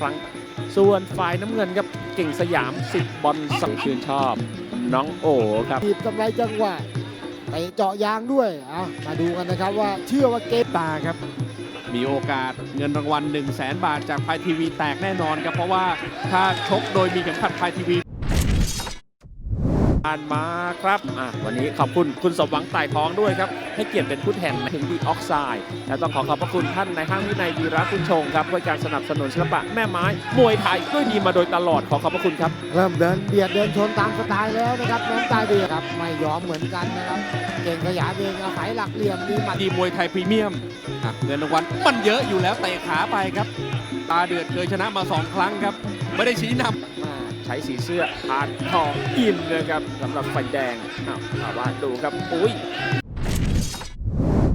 ครั้ง ส่วนฝ่ายน้ำเงินครับเก่งสยามสิทธิ์บอลสังชื่นชอบ น้องโอครับทีบกำไรจังหวะไปเจาะยางด้วยเอามาดูกันนะครับว่าเชื่อว่าเกมตาครับ มีโอกาสเงินรางวัล1 0 0 0 0แบาทจากพายทีวีแตกแน่นอนครับเพราะว่าถ้าชกโดยมีเข็มขัดพายทีวี ผ่านมาครับอะวันนี้ขอบคุณคุณสมหวังไต่ท้องด้วยครับ ให้เกียรติเป็นผู้แทนถึงดีออกไซด์และต้องขอขอบพระคุณท่านในห้างวินัยวีระคุณชงครับด้วยการสนับสนุนศิลปะแม่ไม้มวยไทยด้วยดีมาโดยตลอดขอขอบพระคุณครับเริ่มเดินเบียดเดินชนตามสไตล์แล้วนะครับน้ำตาเดือดครับไม่ยอมเหมือนกันนะครับเก่งขยายเองอาศัยหลักเหลี่ยมมีมัดดีมวยไทยพรีเมียมอะเงินรางวัลมันเยอะอยู่แล้วเตะขาไปครับ ตาเดือดเคยชนะมา2ครั้งครับ ไม่ได้ชี้นำ ช้สีเสื้อพานทองอินนะครับสำหรับไฟแดงอ้าวถามว่าดูครับอุ้ย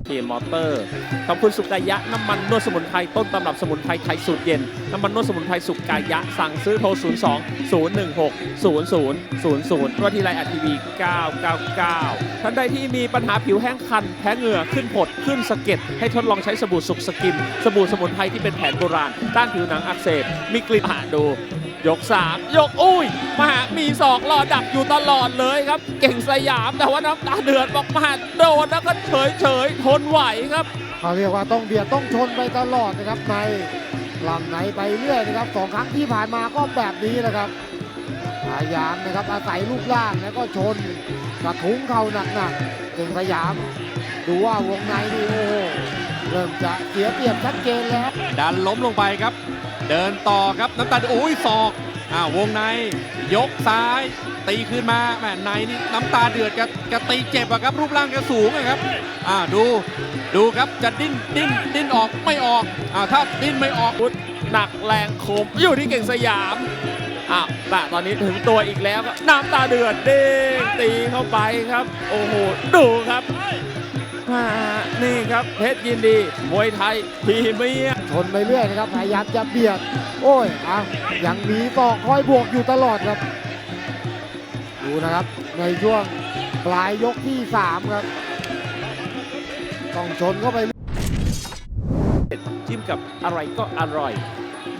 ทีมมอเตอร์ ขอบคุณสุกายะ น้ำมันนวดสมุนไพรต้นตำรับสมุนไพรไทยสูตรเย็น น้ำมันนวดสมุนไพรสุกายะ สั่งซื้อโทร 02 016 0000ว่าที่ไลน์อัทีวี 999 ท่านใดที่มีปัญหาผิวแห้งคัน แพ้เหงื่อขึ้นผด ขึ้นสะเก็ด ให้ทดลองใช้สบู่สุกสกินสบู่สมุนไพรที่เป็นแผนโบราณ ต้านผิวหนังอักเสบ มีกลิ่นอ่าดู ยก 3 ยกอุ้ยมามีศอกรอดักอยู่ตลอดเลยครับ เก่งสยามแต่ว่าน้ำตาเดือดบอกมาโดนแล้วก็เฉยเฉยๆทนไหวครับเขาเรียกว่าต้องเบียดต้องชนไปตลอดนะครับในลำไหนไปเรื่อยนะครับสองครั้งที่ผ่านมาก็แบบนี้นะครับพยายามนะครับอาศัยรูปร่างแล้วก็ชนกระทุ้งเข่าหนักๆเก่งสยาม ดูว่าวงในนี่โอ้โหเริ่มจะเสียเปรียบชัดเจนแล้ว ดันล้มลงไปครับ เดินต่อครับน้ำตาลโอ้ยศอกอ้าววงใน ยกซ้าย ตีขึ้นมาแหมในนี่น้ำตาเดือดกับกตีเจ็บอะครับ รูปร่างแกสูงอะครับอ่าดูดูครับจะดิ้นดิ้นดิ้นออกไม่ออกอ่าถ้าดิ้นไม่ออกพุทธหนักแรงคมอยู่ที่เก่งสยามอ้าวแต่ตอนนี้ถึงตัวอีกแล้วก็น้ำตาเดือดเด้งตีเข้าไปครับ โอ้โหดูครับมานี่ครับเพชรยินดีมวยไทยพรีเมียมช นไปเรื่อยนะครับพยายามจะเบียด โอ้ยอะยังมีต่อคอยบวกอยู่ตลอดครับ ดูนะครับในช่วงปลายยกที่ 3 ครับ ต้องชนเข้าไป จิ้มกับอะไรก็อร่อย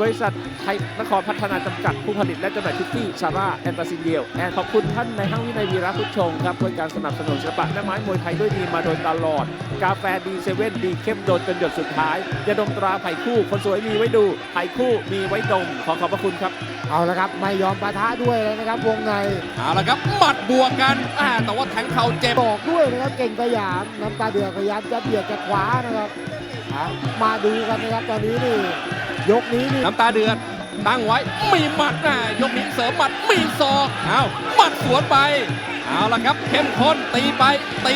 บริษัทไทยนครพัฒนาจำกัดผู้ผลิตและจำหน่ายทิฟฟี่ซาร่าแอนตาซินเดียลแอนขอบคุณท่านในห้างวินัยวีระพุทธชงครับด้วยการสนับสนุนศิลปะแม่ไม้มวยไทยด้วยดีมาโดยตลอด กาแฟดีเซเว่นดีเข้มโดนจนหยดสุดท้ายยาดมตราไผ่คู่คนสวยมีไว้ดูไผ่คู่มีไว้ดมขอขอบพระคุณครับ เอาละครับ ไม่ยอมปะทะด้วยเลยนะครับ วงในเอาละครับหมัดบวกกันอ่าแต่ว่าแทงเข่าเจ็บบอกด้วยนะครับเก่งสยามน้ำตาเดือดพยายามจะเบียดจะขวานะครับอะมาดูกันนะครับตอนนี้นี่ ยกนี้นี่น้ำตาเดือด ตั้งไว้ มีหมัดนะยกนี้เสริมหมัด มีศอกเอาหมัดสวนไป เอาละครับ เข้มข้นตีไปตี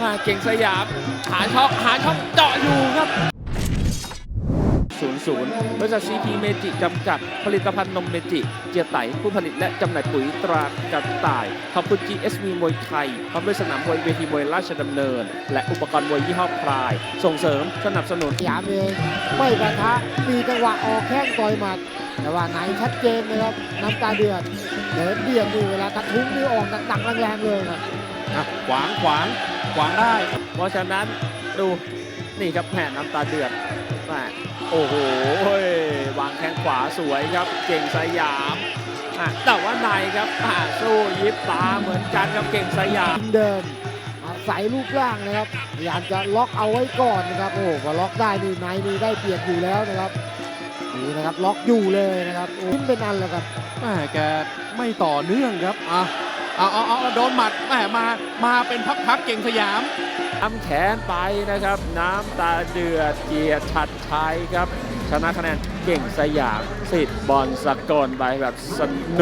มาเก่งสยาม หาช่องหาช่องเจาะอยู่ครับ 00 บริษัทซีพีเมจิจำกัด ผลิตภัณฑ์นมเมจิ เจียไตผู้ผลิตและจำหน่ายปุ๋ยตรากระต่าย ขอบคุณ GSV มวยไทยพร้อมด้วยสนามมวยเวทีมวยราชดำเนิน และอุปกรณ์มวยยี่ห้อพราย ส่งเสริมสนับสนุนสยามเองไม่ปะทะมีจังหวะออกแข้งต่อยหมัด แต่ว่าไหนชัดเจนนะครับน้ำตาเดือดเดินเบียดนี่เวลากระทุ้งนี่ออกหนักๆแรงๆเลยนะอะขวางขวางขวางได้ เพราะฉะนั้นดู นี่ครับแผ่นน้ำตาเดือดแม่โอ้โหวางแข้งขวาสวยครับ เก่งสยามอะแต่ว่าในครับอะสู้ยิบตาเหมือนกันครับเก่งสยามเดินอาศัยรูปร่างนะครับพยายามจะล็อกเอาไว้ก่อนนะครับโอ้โหพอล็อกได้นี่ในนี่ได้เปรียบอยู่แล้วนะครับดูนะครับล็อกอยู่เลยนะครับโอ้ขึ้นเป็นอันแล้วครับแม่แกไม่ต่อเนื่องครับอะเอาเอาเอาโดนหมัดแม่มามาเป็นพักๆเก่งสยาม้ำแขนไปนะครับ น้ำตาเดือดเกียรติชัดชัยครับ ชนะคะแนนเก่งสยามสิทธิ์บอลสกลไปแบบสนุก